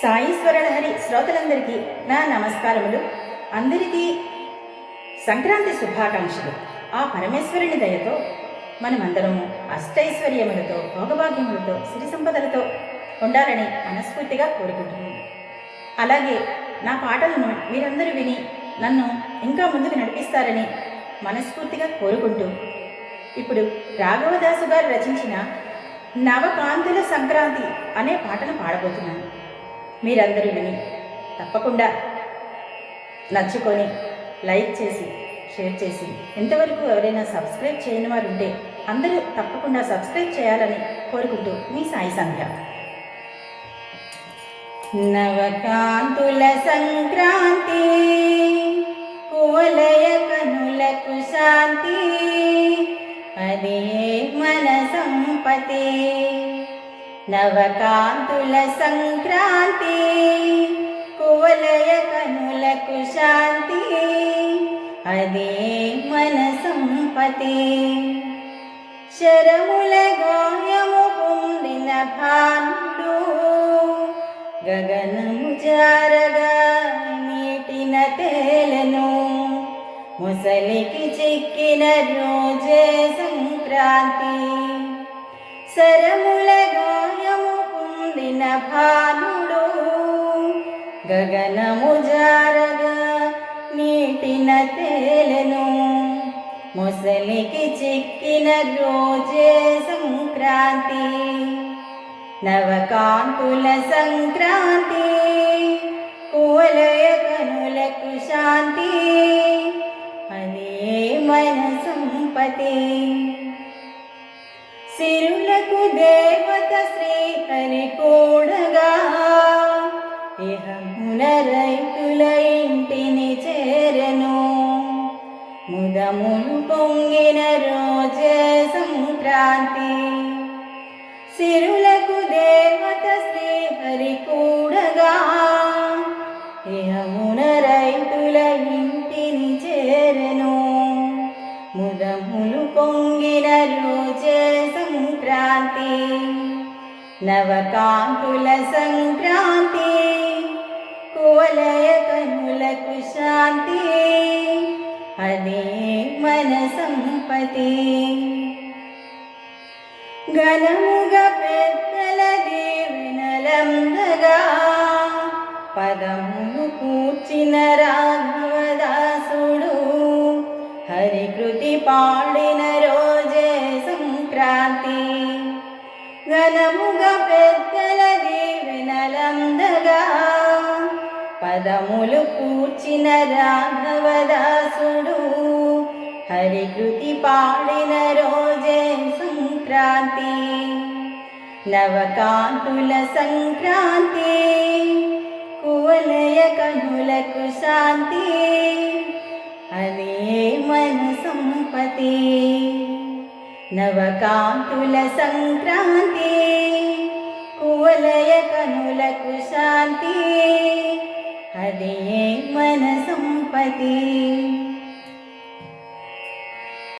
సాయీశ్వరలహరి శ్రోతలందరికీ నా నమస్కారములు. అందరికీ సంక్రాంతి శుభాకాంక్షలు. ఆ పరమేశ్వరుని దయతో మనమందరము అష్టైశ్వర్యములతో భోగభాగ్యములతో సిరి సంపదలతో ఉండాలని మనస్ఫూర్తిగా కోరుకుంటున్నాను. అలాగే నా పాటలను మీరందరూ విని నన్ను ఇంకా ముందుకు నడిపిస్తారని మనస్ఫూర్తిగా కోరుకుంటూ ఇప్పుడు రాఘవదాసు గారు రచించిన నవకాంతుల సంక్రాంతి అనే పాటను పాడబోతున్నాను. మీరందరూ విని తప్పకుండా నచ్చుకొని లైక్ చేసి షేర్ చేసి ఇంతవరకు ఎవరైనా సబ్స్క్రైబ్ చేయని వారు ఉంటే అందరూ తప్పకుండా సబ్స్క్రైబ్ చేయాలని కోరుకుంటూ మీ సాయి సంధ్య. నవకాంతుల సంక్రాంతి కోలయ కనులకు శాంతి అదే మన సంపతి. నవకాంతుల సంక్రాంతి కువలయ కనులకు శాంతి అదే మన సంపతి. శరముల గాయము పొందిన భానుడు గగనము జారగా నీటిన తేలను. ముసలికి చిక్కిన రోజే సంక్రాంతి. శరముల గాయము పొందిన భానుడు. గగనము జారగా నీటిన తేలెను. ముసలికి చిక్కిన రోజే సంక్రాంతి. నవకాంతుల సంక్రాంతి. కువలయ కనులకు శాంతి. అదే మన సంపతి. సిరులకు దేవత శ్రీ శ్రీహరి కూడగా. ఇహమున రైతుల ఇంటిని చేరను. ముదములు పొంగిన రోజే సంక్రాంతి. సిరుల ముదములు పొంగిన రోజే సంక్రాంతి నవకాంతుల సంక్రాంతి కువలయ కనులకు శాంతి అదే మన సంపతి. ఘనముగా పెద్దల దీవెనలందగా పదమును కూర్చిన పాడిన రోజే సంక్రాంతి ఘనముగా పెద్దల దీవెనలందగా పదములు కూర్చిన రాఘవదాసుడు హరికృతి పాడిన రోజే సంక్రాంతి నవకాంతుల సంక్రాంతి కువలయ కనులకు శాంతి అదే మన సంపతి నవకాంతుల సంక్రాంతి కువలయ కనులకు శాంతి అదే మన సంపతి.